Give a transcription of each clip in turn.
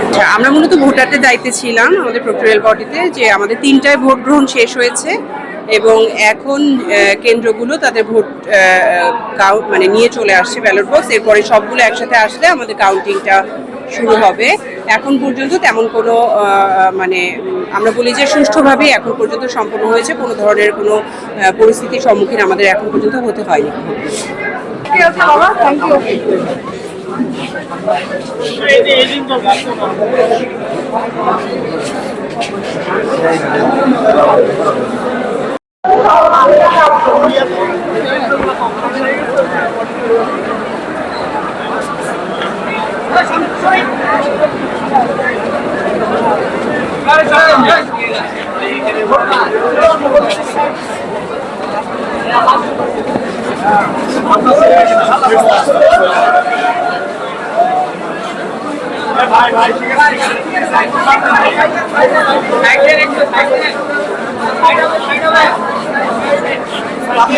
আচ্ছা আমরা মূলত ভোটারদের দায়িত্বে ছিলাম আমাদের প্রক্টোরিয়াল বডিতে যে আমাদের তিনটায় ভোট গ্রহণ শেষ হয়েছে এবং এখন কেন্দ্রগুলো তাদের ভোট কাউন্ট মানে নিয়ে চলে আসছে ব্যালট বক্স এরপরে সবগুলো একসাথে আসলে আমাদের কাউন্টিংটা শুরু হবে। এখন পর্যন্ত তেমন কোনো মানে আমরা বলি যে সুষ্ঠুভাবে এখন পর্যন্ত সম্পন্ন হয়েছে কোনো ধরনের কোনো পরিস্থিতির সম্মুখীন আমাদের এখন পর্যন্ত হতে হয়নি। আমাদের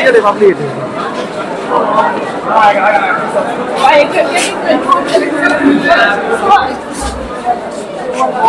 জানতে পারব